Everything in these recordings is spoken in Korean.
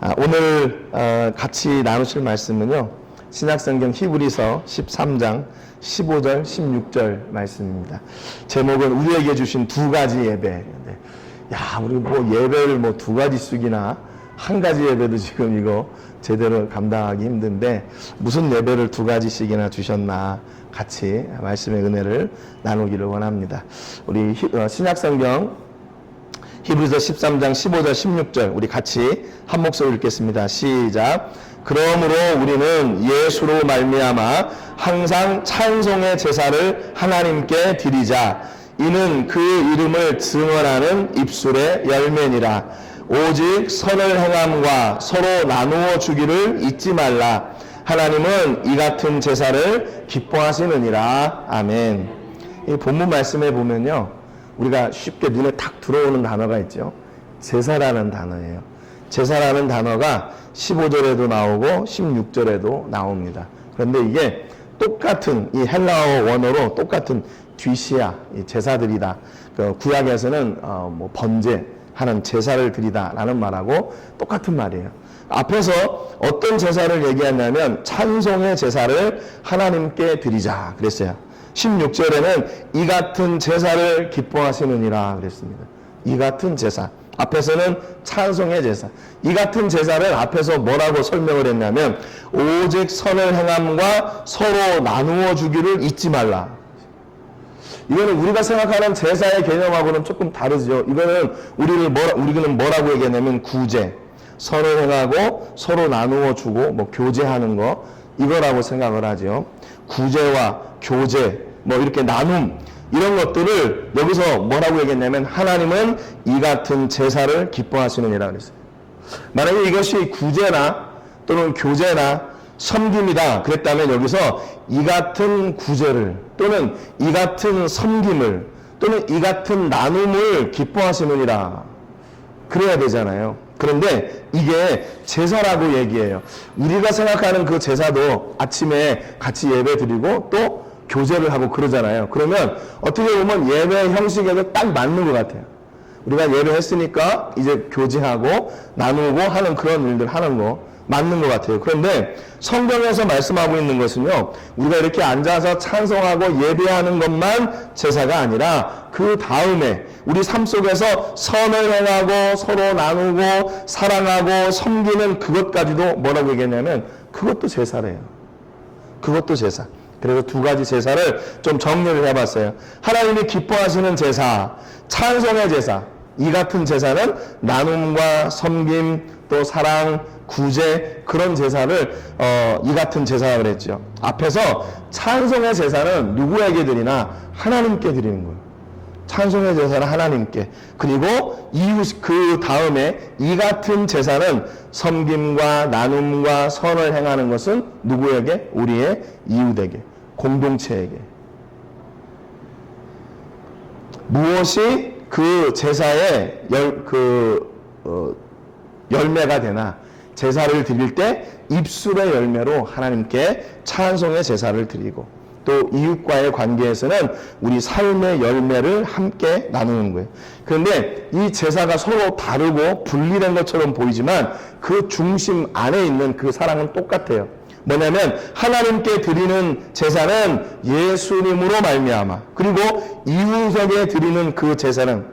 아, 오늘 어, 같이 나누실 말씀은요. 신약성경 히브리서 13장 15절 16절 말씀입니다. 제목은 우리에게 주신 두 가지 예배. 네. 야, 우리 뭐 예배를 뭐 두 가지 씩이나 한 가지 예배도 지금 이거 제대로 감당하기 힘든데 무슨 예배를 두 가지씩이나 주셨나 같이 말씀의 은혜를 나누기를 원합니다. 우리 히- 어, 신약성경 히브리서 13장 15절 16절 우리 같이 한 목소리 읽겠습니다. 시작. 그러므로 우리는 예수로 말미암아 항상 찬송의 제사를 하나님께 드리자. 이는 그 이름을 증언하는 입술의 열매니라. 오직 선을 행함과 서로 나누어 주기를 잊지 말라. 하나님은 이 같은 제사를 기뻐하시느니라. 아멘. 이 본문 말씀에 보면요. 우리가 쉽게 눈에 탁 들어오는 단어가 있죠. 제사라는 단어예요. 제사라는 단어가 15절에도 나오고 16절에도 나옵니다. 그런데 이게 똑같은 이 헬라어 원어로 똑같은 뒤시야 이 제사들이다. 그 구약에서는 어, 뭐 번제하는 제사를 드리다라는 말하고 똑같은 말이에요. 앞에서 어떤 제사를 얘기했냐면 찬송의 제사를 하나님께 드리자 그랬어요. 16절에는 이 같은 제사를 기뻐하시느니라 그랬습니다. 이 같은 제사. 앞에서는 찬송의 제사. 이 같은 제사를 앞에서 뭐라고 설명을 했냐면 오직 선을 행함과 서로 나누어 주기를 잊지 말라. 이거는 우리가 생각하는 제사의 개념하고는 조금 다르죠. 이거는 우리를 뭐라, 우리는 뭐라고 얘기하냐면 구제. 선을 행하고 서로 나누어 주고 뭐 교제하는 거 이거라고 생각을 하죠. 구제와 교제 뭐 이렇게 나눔 이런 것들을 여기서 뭐라고 얘기했냐면 하나님은 이 같은 제사를 기뻐하시느니라 그랬어요. 만약에 이것이 구제나 또는 교제나 섬김이다 그랬다면 여기서 이 같은 구제를 또는 이 같은 섬김을 또는 이 같은 나눔을 기뻐하시느니라 그래야 되잖아요. 그런데 이게 제사라고 얘기해요. 우리가 생각하는 그 제사도 아침에 같이 예배 드리고 또 교제를 하고 그러잖아요. 그러면 어떻게 보면 예배 형식에도 딱 맞는 것 같아요. 우리가 예배했으니까 이제 교제하고 나누고 하는 그런 일들 하는 거 맞는 것 같아요. 그런데 성경에서 말씀하고 있는 것은요, 우리가 이렇게 앉아서 찬송하고 예배하는 것만 제사가 아니라 그 다음에 우리 삶 속에서 선을 행하고 서로 나누고 사랑하고 섬기는 그것까지도 뭐라고 얘기했냐면 그것도 제사래요. 그것도 제사. 그래서 두 가지 제사를 좀 정리를 해봤어요. 하나님이 기뻐하시는 제사, 찬송의 제사. 이 같은 제사는 나눔과 섬김, 또 사랑, 구제 그런 제사를 어, 이 같은 제사라 그랬죠. 앞에서 찬송의 제사는 누구에게 드리나 하나님께 드리는 거예요. 찬송의 제사는 하나님께 그리고 이웃 그 다음에 이 같은 제사는 섬김과 나눔과 선을 행하는 것은 누구에게 우리의 이웃에게 공동체에게 무엇이 그 제사의 열, 그, 어, 열매가 되나 제사를 드릴 때 입술의 열매로 하나님께 찬송의 제사를 드리고 또 이웃과의 관계에서는 우리 삶의 열매를 함께 나누는 거예요. 그런데 이 제사가 서로 다르고 분리된 것처럼 보이지만 그 중심 안에 있는 그 사랑은 똑같아요. 뭐냐면 하나님께 드리는 제사는 예수님으로 말미암아 그리고 이웃에게 드리는 그 제사는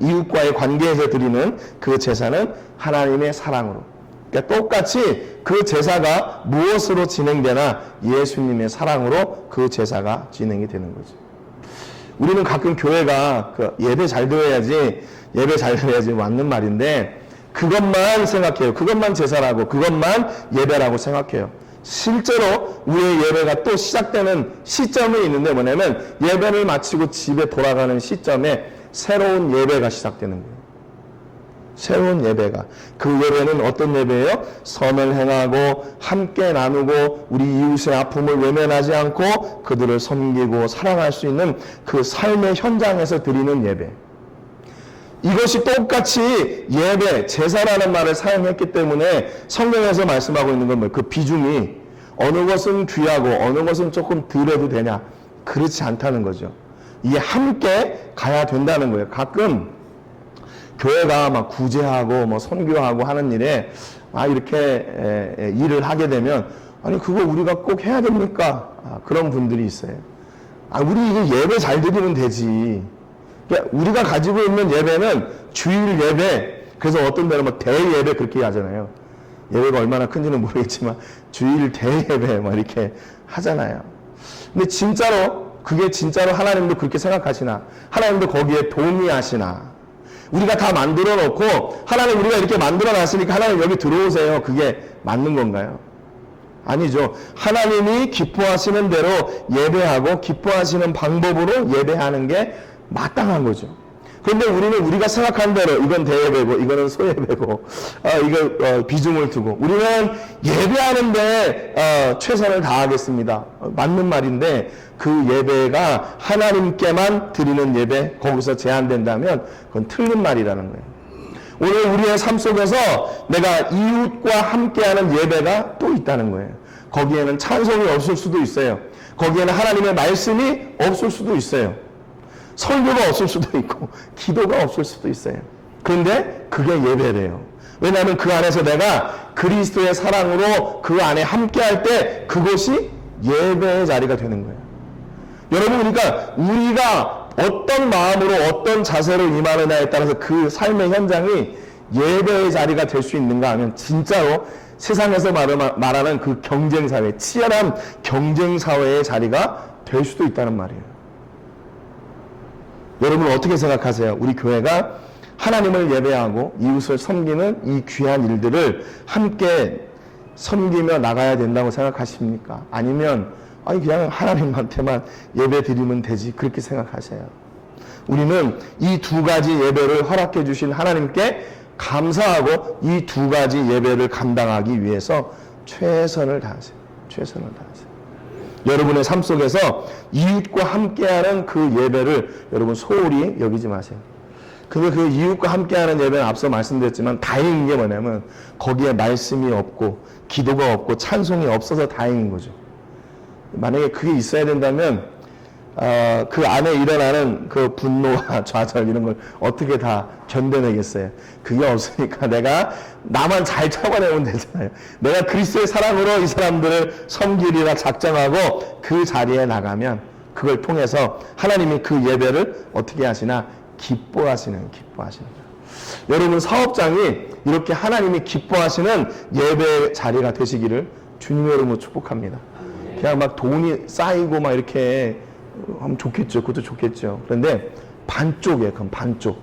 이웃과의 관계에서 드리는 그 제사는 하나님의 사랑으로 그러니까 똑같이 그 제사가 무엇으로 진행되나 예수님의 사랑으로 그 제사가 진행이 되는 거죠. 우리는 가끔 교회가 그 예배 잘 드려야지 예배 잘 드려야지 맞는 말인데 그것만 생각해요. 그것만 제사라고 그것만 예배라고 생각해요. 실제로 우리의 예배가 또 시작되는 시점이 있는데 뭐냐면 예배를 마치고 집에 돌아가는 시점에 새로운 예배가 시작되는 거예요. 새로운 예배가 그 예배는 어떤 예배예요? 선을 행하고 함께 나누고 우리 이웃의 아픔을 외면하지 않고 그들을 섬기고 사랑할 수 있는 그 삶의 현장에서 드리는 예배. 이것이 똑같이 예배, 제사라는 말을 사용했기 때문에 성경에서 말씀하고 있는 건 뭐예요? 그 비중이 어느 것은 귀하고 어느 것은 조금 덜해도 되냐? 그렇지 않다는 거죠. 이게 함께 가야 된다는 거예요. 가끔 교회가 막 구제하고 뭐 선교하고 하는 일에 아 이렇게 일을 하게 되면 아니 그거 우리가 꼭 해야 됩니까? 아, 그런 분들이 있어요. 아 우리 이거 예배 잘 드리면 되지. 그러니까 우리가 가지고 있는 예배는 주일 예배. 그래서 어떤 데는 뭐 대예배 그렇게 하잖아요. 예배가 얼마나 큰지는 모르겠지만 주일 대예배 뭐 이렇게 하잖아요. 근데 진짜로 그게 진짜로 하나님도 그렇게 생각하시나? 하나님도 거기에 동의하시나? 우리가 다 만들어 놓고 하나님 우리가 이렇게 만들어 놨으니까 하나님 여기 들어오세요. 그게 맞는 건가요? 아니죠. 하나님이 기뻐하시는 대로 예배하고 기뻐하시는 방법으로 예배하는 게 마땅한 거죠. 그런데 우리는 우리가 생각한 대로 이건 대예배고 이거는 소예배고 어, 이거 어, 비중을 두고 우리는 예배하는데 어, 최선을 다하겠습니다. 어, 맞는 말인데 그 예배가 하나님께만 드리는 예배 거기서 제한된다면 그건 틀린 말이라는 거예요. 오늘 우리의 삶 속에서 내가 이웃과 함께하는 예배가 또 있다는 거예요. 거기에는 찬송이 없을 수도 있어요. 거기에는 하나님의 말씀이 없을 수도 있어요. 설교가 없을 수도 있고 기도가 없을 수도 있어요. 그런데 그게 예배래요. 왜냐하면 그 안에서 내가 그리스도의 사랑으로 그 안에 함께할 때 그것이 예배의 자리가 되는 거예요. 여러분 그러니까 우리가 어떤 마음으로 어떤 자세로 임하느냐에 따라서 그 삶의 현장이 예배의 자리가 될 수 있는가 하면 진짜로 세상에서 말하- 말하는 그 경쟁 사회, 치열한 경쟁 사회의 자리가 될 수도 있다는 말이에요. 여러분 어떻게 생각하세요? 우리 교회가 하나님을 예배하고 이웃을 섬기는 이 귀한 일들을 함께 섬기며 나가야 된다고 생각하십니까? 아니면 아니 그냥 하나님한테만 예배 드리면 되지 그렇게 생각하세요? 우리는 이 두 가지 예배를 허락해 주신 하나님께 감사하고 이 두 가지 예배를 감당하기 위해서 최선을 다하세요. 최선을 다하세요. 여러분의 삶 속에서 이웃과 함께하는 그 예배를 여러분 소홀히 여기지 마세요. 근데 그 이웃과 함께하는 예배는 앞서 말씀드렸지만 다행인 게 뭐냐면 거기에 말씀이 없고 기도가 없고 찬송이 없어서 다행인 거죠. 만약에 그게 있어야 된다면 어, 그 안에 일어나는 그 분노와 좌절 이런 걸 어떻게 다 견뎌내겠어요? 그게 없으니까 내가 나만 잘 참아내면 되잖아요. 내가 그리스도의 사랑으로 이 사람들을 섬기리라 작정하고 그 자리에 나가면 그걸 통해서 하나님이 그 예배를 어떻게 하시나 기뻐하시는 기뻐하시는. 여러분 사업장이 이렇게 하나님이 기뻐하시는 예배 자리가 되시기를 주님의 이름으로 축복합니다. 그냥 막 돈이 쌓이고 막 이렇게 하면 좋겠죠. 그것도 좋겠죠. 그런데 반쪽이에요. 그럼 반쪽.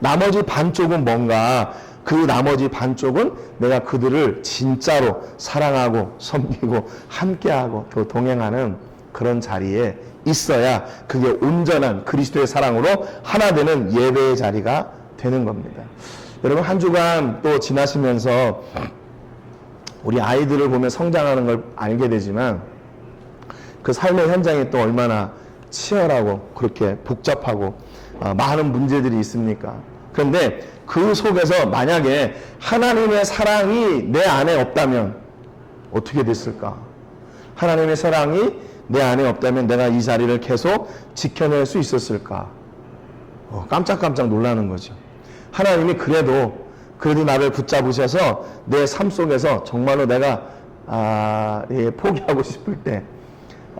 나머지 반쪽은 뭔가 그 나머지 반쪽은 내가 그들을 진짜로 사랑하고 섬기고 함께하고 또 동행하는 그런 자리에 있어야 그게 온전한 그리스도의 사랑으로 하나 되는 예배의 자리가 되는 겁니다. 여러분 한 주간 또 지나시면서 우리 아이들을 보면 성장하는 걸 알게 되지만 그 삶의 현장이 또 얼마나 치열하고 그렇게 복잡하고 어, 많은 문제들이 있습니까? 그런데 그 속에서 만약에 하나님의 사랑이 내 안에 없다면 어떻게 됐을까? 하나님의 사랑이 내 안에 없다면 내가 이 자리를 계속 지켜낼 수 있었을까? 어, 깜짝깜짝 놀라는 거죠. 하나님이 그래도 그래도 나를 붙잡으셔서 내 삶 속에서 정말로 내가 아, 예, 포기하고 싶을 때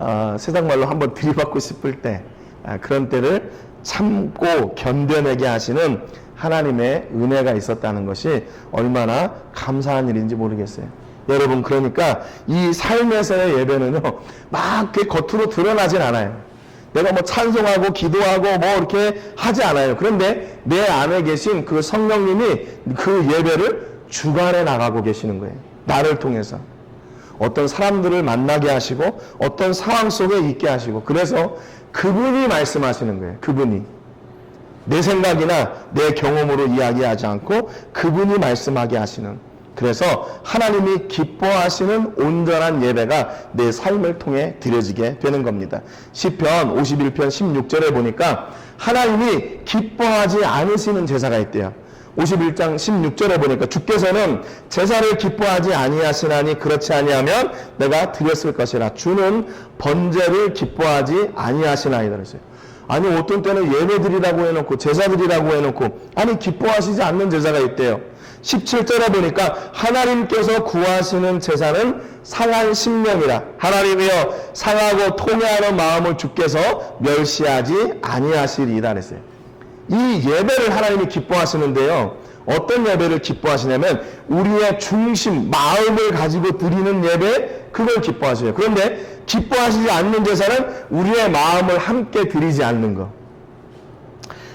어, 세상 말로 한번 들이받고 싶을 때 아, 그런 때를 참고 견뎌내게 하시는 하나님의 은혜가 있었다는 것이 얼마나 감사한 일인지 모르겠어요. 여러분 그러니까 이 삶에서의 예배는요 막 이렇게 겉으로 드러나진 않아요. 내가 뭐 찬송하고 기도하고 뭐 이렇게 하지 않아요. 그런데 내 안에 계신 그 성령님이 그 예배를 주관해 나가고 계시는 거예요. 나를 통해서. 어떤 사람들을 만나게 하시고 어떤 상황 속에 있게 하시고 그래서 그분이 말씀하시는 거예요. 그분이 내 생각이나 내 경험으로 이야기하지 않고 그분이 말씀하게 하시는 그래서 하나님이 기뻐하시는 온전한 예배가 내 삶을 통해 드려지게 되는 겁니다. 시편 51편 16절에 보니까 하나님이 기뻐하지 않으시는 제사가 있대요. 51장 16절에 보니까 주께서는 제사를 기뻐하지 아니하시나니 그렇지 아니하면 내가 드렸을 것이라 주는 번제를 기뻐하지 아니하시나이다 그랬어요. 아니 어떤 때는 예배드리라고 해놓고 제사드리라고 해놓고 아니 기뻐하시지 않는 제사가 있대요. 17절에 보니까 하나님께서 구하시는 제사는 상한 심령이라 하나님이여 상하고 통회하는 마음을 주께서 멸시하지 아니하시리이다 그랬어요. 이 예배를 하나님이 기뻐하시는데요. 어떤 예배를 기뻐하시냐면 우리의 중심, 마음을 가지고 드리는 예배 그걸 기뻐하셔요. 그런데 기뻐하시지 않는 제사는 우리의 마음을 함께 드리지 않는 것.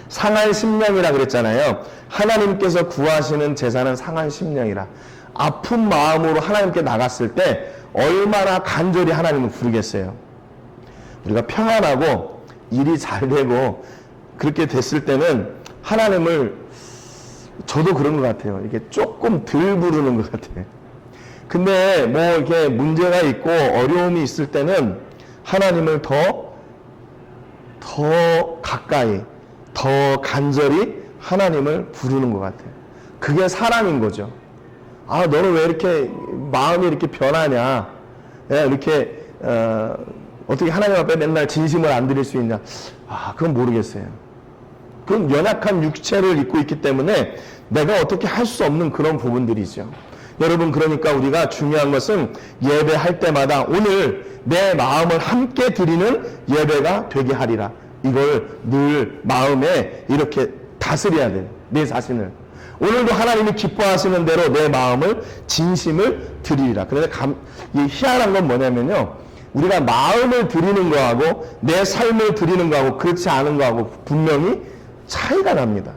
상한 심령이라 그랬잖아요. 하나님께서 구하시는 제사는 상한 심령이라. 아픈 마음으로 하나님께 나갔을 때 얼마나 간절히 하나님을 부르겠어요. 우리가 평안하고 일이 잘 되고 그렇게 됐을 때는 하나님을 저도 그런 것 같아요. 이렇게 조금 덜 부르는 것 같아요. 근데 뭐 이렇게 문제가 있고 어려움이 있을 때는 하나님을 더, 더 가까이, 더 간절히 하나님을 부르는 것 같아요. 그게 사랑인 거죠. 아, 너는 왜 이렇게 마음이 이렇게 변하냐? 예, 이렇게, 어, 어떻게 하나님 앞에 맨날 진심을 안 드릴 수 있냐? 아, 그건 모르겠어요. 그건 연약한 육체를 입고 있기 때문에 내가 어떻게 할 수 없는 그런 부분들이죠. 여러분, 그러니까 우리가 중요한 것은 예배할 때마다 오늘 내 마음을 함께 드리는 예배가 되게 하리라. 이걸 늘 마음에 이렇게 다스려야 돼. 내 자신을. 오늘도 하나님이 기뻐하시는 대로 내 마음을 진심을 드리리라. 그런데 감, 이 희한한 건 뭐냐면요. 우리가 마음을 드리는 거하고 내 삶을 드리는 거하고 그렇지 않은 거하고 분명히 차이가 납니다.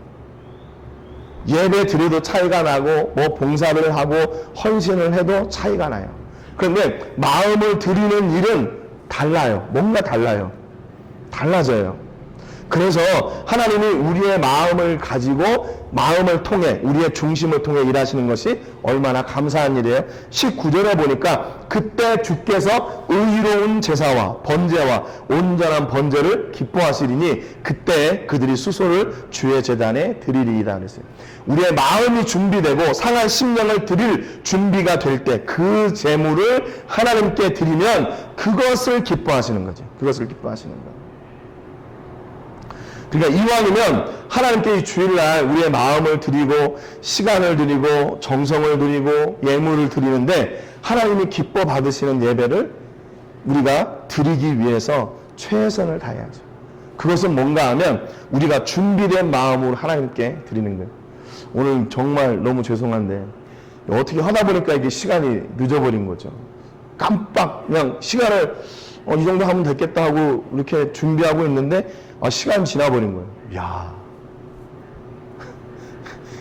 예배 드려도 차이가 나고 뭐 봉사를 하고 헌신을 해도 차이가 나요. 그런데 마음을 드리는 일은 달라요. 뭔가 달라요. 달라져요. 그래서 하나님이 우리의 마음을 가지고 마음을 통해 우리의 중심을 통해 일하시는 것이 얼마나 감사한 일이에요. 19절에 보니까 그때 주께서 의로운 제사와 번제와 온전한 번제를 기뻐하시리니 그때 그들이 수소를 주의 제단에 드리리이다 그랬어요. 우리의 마음이 준비되고 상한 심령을 드릴 준비가 될 때 그 제물을 하나님께 드리면 그것을 기뻐하시는 거죠. 그것을 기뻐하시는 거예요. 그러니까 이왕이면 하나님께 이 주일날 우리의 마음을 드리고 시간을 드리고 정성을 드리고 예물을 드리는데 하나님이 기뻐 받으시는 예배를 우리가 드리기 위해서 최선을 다해야죠. 그것은 뭔가 하면 우리가 준비된 마음으로 하나님께 드리는 거예요. 오늘 정말 너무 죄송한데 어떻게 하다 보니까 이게 시간이 늦어버린 거죠. 깜빡 그냥 시간을 어, 이 정도 하면 됐겠다 하고 이렇게 준비하고 있는데 아, 시간 지나버린 거예요. 야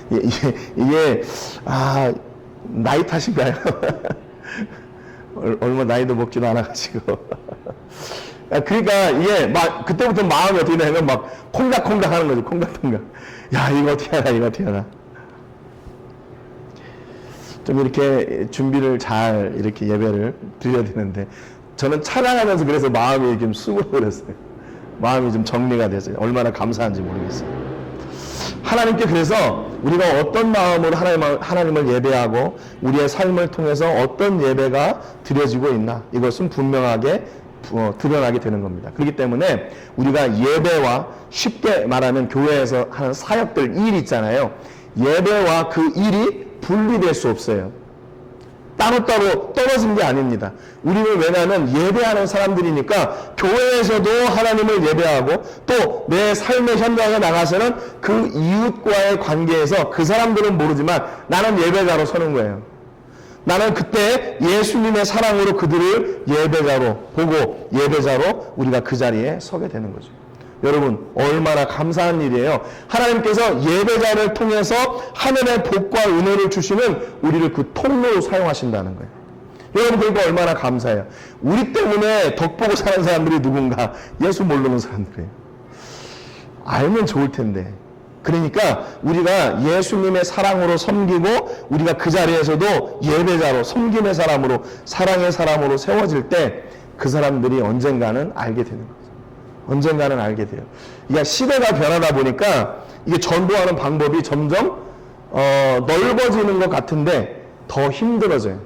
이게, 이게 아 나이 탓인가요? 얼- 얼마 나이도 먹지도 않아가지고. 아, 그러니까 이게 막 그때부터 마음이 어떻게 되냐면 막 콩닥콩닥 하는 거죠. 콩닥콩닥. 야 이거 어떻게 하나 이거 어떻게 하나. 좀 이렇게 준비를 잘 이렇게 예배를 드려야 되는데 저는 찬양하면서 그래서 마음이 좀 수그러졌어요. 마음이 좀 정리가 됐어요. 얼마나 감사한지 모르겠어요. 하나님께 그래서 우리가 어떤 마음으로 하나님, 하나님을 예배하고 우리의 삶을 통해서 어떤 예배가 드려지고 있나 이것은 분명하게 어, 드러나게 되는 겁니다. 그렇기 때문에 우리가 예배와 쉽게 말하면 교회에서 하는 사역들 일 있잖아요. 예배와 그 일이 분리될 수 없어요. 따로따로 떨어진 게 아닙니다. 우리는 왜냐하면 예배하는 사람들이니까 교회에서도 하나님을 예배하고 또 내 삶의 현장에 나가서는 그 이웃과의 관계에서 그 사람들은 모르지만 나는 예배자로 서는 거예요. 나는 그때 예수님의 사랑으로 그들을 예배자로 보고 예배자로 우리가 그 자리에 서게 되는 거죠. 여러분 얼마나 감사한 일이에요. 하나님께서 예배자를 통해서 하늘의 복과 은혜를 주시는 우리를 그 통로로 사용하신다는 거예요. 여러분 그러니까 얼마나 감사해요. 우리 때문에 덕 보고 사는 사람들이 누군가 예수 모르는 사람들이에요. 알면 좋을 텐데. 그러니까 우리가 예수님의 사랑으로 섬기고 우리가 그 자리에서도 예배자로 섬김의 사람으로 사랑의 사람으로 세워질 때 그 사람들이 언젠가는 알게 되는 거예요. 언젠가는 알게 돼요. 이게 시대가 변하다 보니까 이게 전도하는 방법이 점점 어, 넓어지는 것 같은데 더 힘들어져요.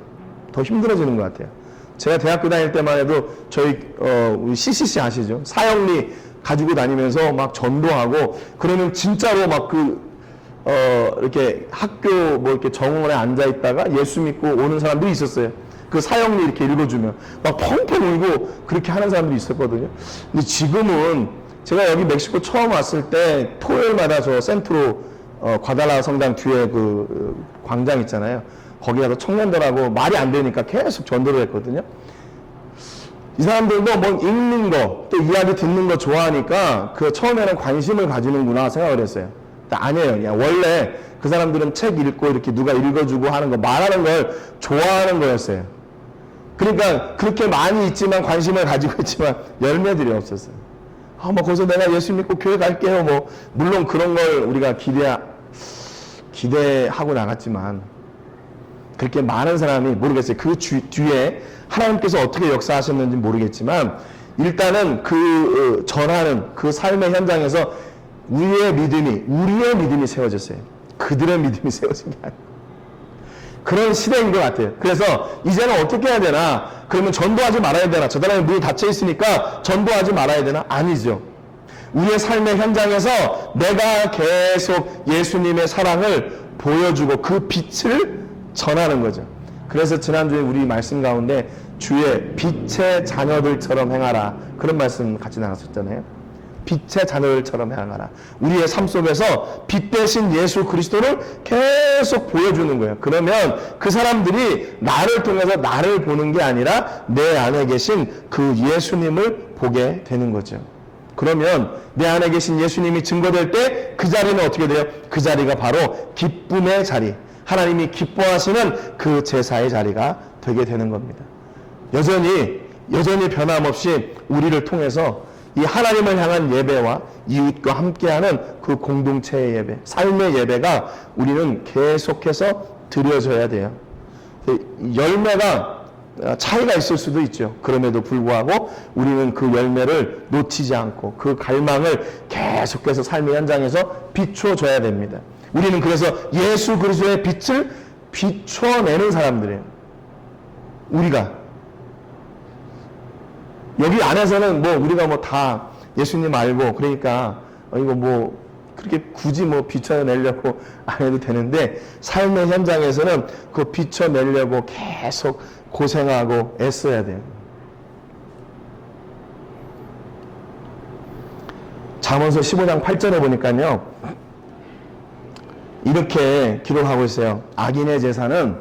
더 힘들어지는 것 같아요. 제가 대학교 다닐 때만 해도 저희 어, CCC 아시죠? 사형리 가지고 다니면서 막 전도하고 그러면 진짜로 막그 어, 이렇게 학교 뭐 이렇게 정원에 앉아 있다가 예수 믿고 오는 사람들이 있었어요. 그 사형리 이렇게 읽어주면 막 펑펑 울고 그렇게 하는 사람들이 있었거든요. 근데 지금은 제가 여기 멕시코 처음 왔을 때 토요일마다 저 센트로 어, 과달라 성당 뒤에 그 어, 광장 있잖아요. 거기 가서 청년들하고 말이 안 되니까 계속 전도를 했거든요. 이 사람들도 뭐 읽는 거, 또 이야기 듣는 거 좋아하니까 그 처음에는 관심을 가지는구나 생각을 했어요. 아니에요. 그냥 원래 그 사람들은 책 읽고 이렇게 누가 읽어주고 하는 거, 말하는 걸 좋아하는 거였어요. 그러니까 그렇게 많이 있지만 관심을 가지고 있지만 열매들이 없었어요. 아, 뭐 거기서 내가 예수 믿고 교회 갈게요. 뭐 물론 그런 걸 우리가 기대 기대하고 나갔지만 그렇게 많은 사람이 모르겠어요. 그 주- 뒤에 하나님께서 어떻게 역사하셨는지 모르겠지만 일단은 그 어, 전하는 그 삶의 현장에서 우리의 믿음이 우리의 믿음이 세워졌어요. 그들의 믿음이 세워진 게 아니에요. 그런 시대인 것 같아요. 그래서 이제는 어떻게 해야 되나? 그러면 전도하지 말아야 되나? 저 사람이 문이 닫혀 있으니까 전도하지 말아야 되나? 아니죠. 우리의 삶의 현장에서 내가 계속 예수님의 사랑을 보여주고 그 빛을 전하는 거죠. 그래서 지난주에 우리 말씀 가운데 주의 빛의 자녀들처럼 행하라. 그런 말씀 같이 나눴었잖아요. 빛의 자녀들처럼 행하라. 우리의 삶 속에서 빛 대신 예수 그리스도를 계속 보여주는 거예요. 그러면 그 사람들이 나를 통해서 나를 보는 게 아니라 내 안에 계신 그 예수님을 보게 되는 거죠. 그러면 내 안에 계신 예수님이 증거될 때 그 자리는 어떻게 돼요? 그 자리가 바로 기쁨의 자리. 하나님이 기뻐하시는 그 제사의 자리가 되게 되는 겁니다. 여전히 여전히 변함없이 우리를 통해서 이 하나님을 향한 예배와 이웃과 함께하는 그 공동체의 예배, 삶의 예배가 우리는 계속해서 드려져야 돼요. 열매가 차이가 있을 수도 있죠. 그럼에도 불구하고 우리는 그 열매를 놓치지 않고 그 갈망을 계속해서 삶의 현장에서 비춰줘야 됩니다. 우리는 그래서 예수 그리스도의 빛을 비춰내는 사람들이에요. 우리가 여기 안에서는 뭐 우리가 뭐 다 예수님 알고 그러니까 어, 이거 뭐 그렇게 굳이 뭐 비춰내려고 안 해도 되는데 삶의 현장에서는 그 비춰내려고 계속 고생하고 애써야 돼요. 잠언서 15장 8절에 보니까요. 이렇게 기록하고 있어요. 악인의 제사는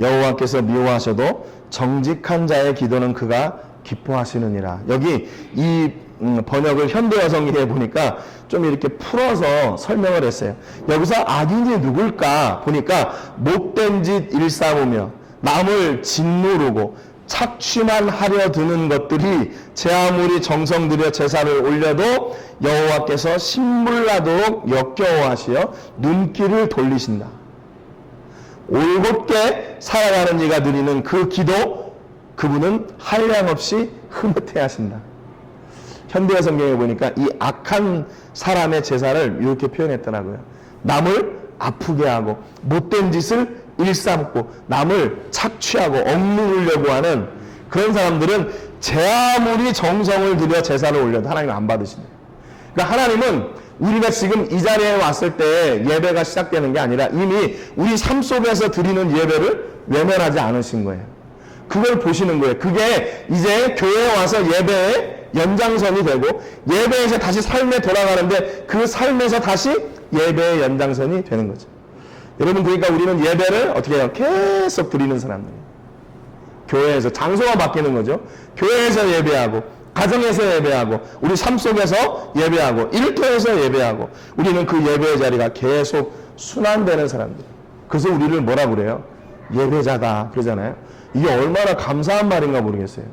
여호와께서 미워하셔도 정직한 자의 기도는 그가 기뻐하시느니라. 여기 이 음, 번역을 현대 여성이 해 보니까 좀 이렇게 풀어서 설명을 했어요. 여기서 악인이 누굴까 보니까 못된 짓 일삼으며 남을 짓누르고 착취만 하려 드는 것들이 제 아무리 정성 들여 제사를 올려도 여호와께서 신물나도록 역겨워하시어 눈길을 돌리신다. 올곧게 살아가는 이가 드리는 그 기도 그분은 한량 없이 흐뭇해 하신다. 현대어 성경에 보니까 이 악한 사람의 제사를 이렇게 표현했더라고요. 남을 아프게 하고 못된 짓을 일삼고 남을 착취하고 억누르려고 하는 그런 사람들은 제 아무리 정성을 들여 제사를 올려도 하나님 안 받으신대요. 그러니까 하나님은 우리가 지금 이 자리에 왔을 때 예배가 시작되는 게 아니라 이미 우리 삶 속에서 드리는 예배를 외면하지 않으신 거예요. 그걸 보시는 거예요. 그게 이제 교회에 와서 예배의 연장선이 되고 예배에서 다시 삶에 돌아가는데 그 삶에서 다시 예배의 연장선이 되는 거죠. 여러분 그러니까 우리는 예배를 어떻게 해요? 계속 드리는 사람들이에요. 교회에서 장소가 바뀌는 거죠. 교회에서 예배하고 가정에서 예배하고 우리 삶 속에서 예배하고 일터에서 예배하고 우리는 그 예배의 자리가 계속 순환되는 사람들. 그래서 우리를 뭐라 그래요? 예배자다 그러잖아요. 이게 얼마나 감사한 말인가 모르겠어요.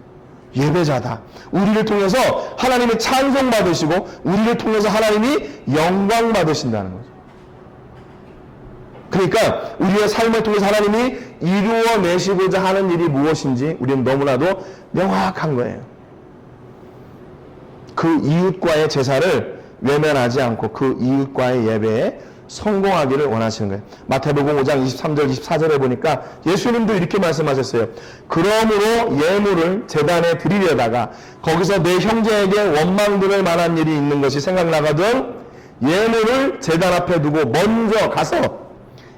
예배자다. 우리를 통해서 하나님이 찬송 받으시고 우리를 통해서 하나님이 영광 받으신다는 거죠. 그러니까 우리의 삶을 통해서 하나님이 이루어내시고자 하는 일이 무엇인지 우리는 너무나도 명확한 거예요. 그 이웃과의 제사를 외면하지 않고 그 이웃과의 예배에 성공하기를 원하시는 거예요. 마태복음 5장 23절 24절에 보니까 예수님도 이렇게 말씀하셨어요. 그러므로 예물을 재단에 드리려다가 거기서 내 형제에게 원망 들을 만한 일이 있는 것이 생각나거든 예물을 재단 앞에 두고 먼저 가서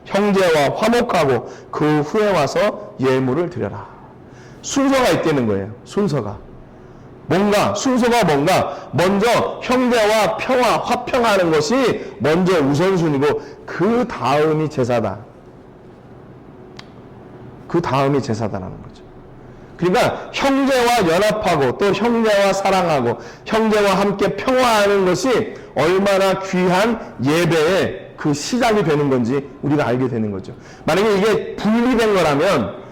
형제와 화목하고 그 후에 와서 예물을 드려라. 순서가 있다는 거예요. 순서가. 뭔가 순서가 뭔가 먼저 형제와 평화 화평하는 것이 먼저 우선순위고 그 다음이 제사다. 그 다음이 제사다라는 거죠. 그러니까 형제와 연합하고 또 형제와 사랑하고 형제와 함께 평화하는 것이 얼마나 귀한 예배의 그 시작이 되는 건지 우리가 알게 되는 거죠. 만약에 이게 분리된 거라면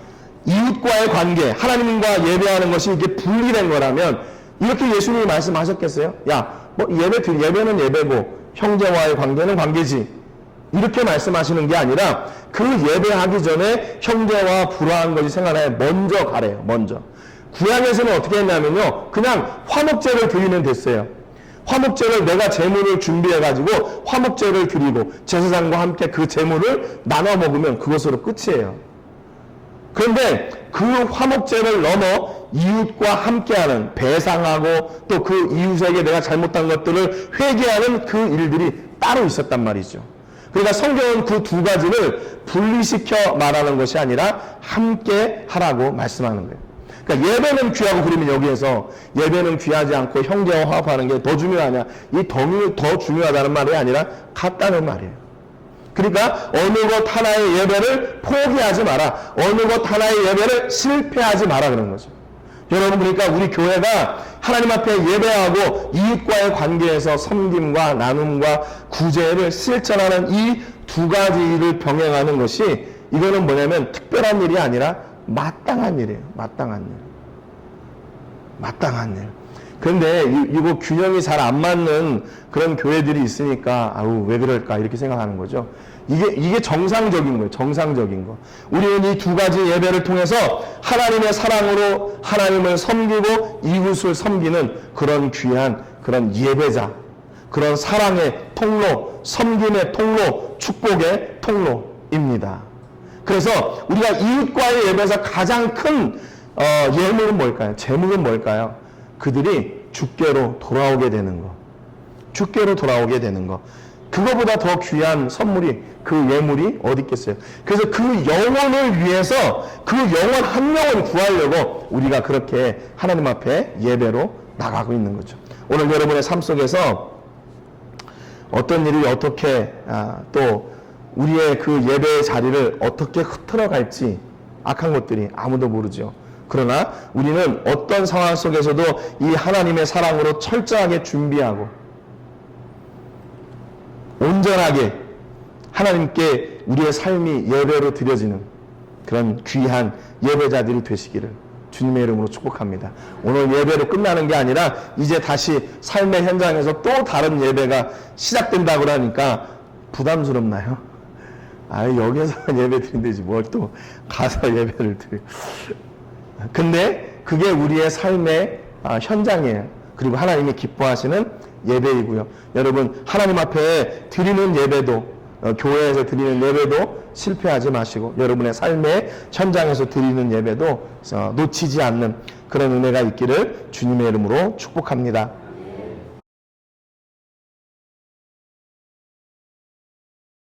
이웃과의 관계, 하나님과 예배하는 것이 이게 분리된 거라면 이렇게 예수님이 말씀하셨겠어요? 야, 뭐 예배 드 예배는 예배고 형제와의 관계는 관계지. 이렇게 말씀하시는 게 아니라 그 예배하기 전에 형제와 불화한 것이 생각나요. 먼저 가래요. 먼저. 구약에서는 어떻게 했냐면요. 그냥 화목제를 드리면 됐어요. 화목제를 내가 제물을 준비해 가지고 화목제를 드리고 제사장과 함께 그 제물을 나눠 먹으면 그것으로 끝이에요. 그런데 그 화목제를 넘어 이웃과 함께하는 배상하고 또 그 이웃에게 내가 잘못한 것들을 회개하는 그 일들이 따로 있었단 말이죠. 그러니까 성경은 그 두 가지를 분리시켜 말하는 것이 아니라 함께 하라고 말씀하는 거예요. 그러니까 예배는 귀하고 그러면 여기에서 예배는 귀하지 않고 형제와 화합하는 게 더 중요하냐? 이 더, 더 중요하다는 말이 아니라 같다는 말이에요. 그러니까 어느 것 하나의 예배를 포기하지 마라. 어느 것 하나의 예배를 실패하지 마라 그런 거죠. 여러분 그러니까 우리 교회가 하나님 앞에 예배하고 이웃과의 관계에서 섬김과 나눔과 구제를 실천하는 이 두 가지를 병행하는 것이 이거는 뭐냐면 특별한 일이 아니라 마땅한 일이에요. 마땅한 일. 마땅한 일. 그런데 이- 이거 균형이 잘 안 맞는 그런 교회들이 있으니까 아우 왜 그럴까 이렇게 생각하는 거죠. 이게 이게 정상적인 거예요. 정상적인 거. 우리는 이 두 가지 예배를 통해서 하나님의 사랑으로 하나님을 섬기고 이웃을 섬기는 그런 귀한 그런 예배자, 그런 사랑의 통로, 섬김의 통로, 축복의 통로입니다. 그래서 우리가 이웃과의 예배에서 가장 큰 어, 예물은 뭘까요? 제목은 뭘까요? 그들이 주께로 돌아오게 되는 거. 주께로 돌아오게 되는 거. 그거보다 더 귀한 선물이 그 예물이 어디 있겠어요? 그래서 그 영혼을 위해서 그 영혼 한 명을 구하려고 우리가 그렇게 하나님 앞에 예배로 나가고 있는 거죠. 오늘 여러분의 삶 속에서 어떤 일이 어떻게 아, 또 우리의 그 예배의 자리를 어떻게 흐트러갈지 악한 것들이 아무도 모르죠. 그러나 우리는 어떤 상황 속에서도 이 하나님의 사랑으로 철저하게 준비하고 온전하게 하나님께 우리의 삶이 예배로 드려지는 그런 귀한 예배자들이 되시기를 주님의 이름으로 축복합니다. 오늘 예배로 끝나는 게 아니라 이제 다시 삶의 현장에서 또 다른 예배가 시작된다 그러니까 부담스럽나요? 아 여기에서만 예배 드린다지 뭘 또 가서 예배를 드려. 근데 그게 우리의 삶의 아, 현장이에요. 그리고 하나님이 기뻐하시는 예배이고요. 여러분 하나님 앞에 드리는 예배도 어, 교회에서 드리는 예배도 실패하지 마시고 여러분의 삶의 현장에서 드리는 예배도 어, 놓치지 않는 그런 은혜가 있기를 주님의 이름으로 축복합니다.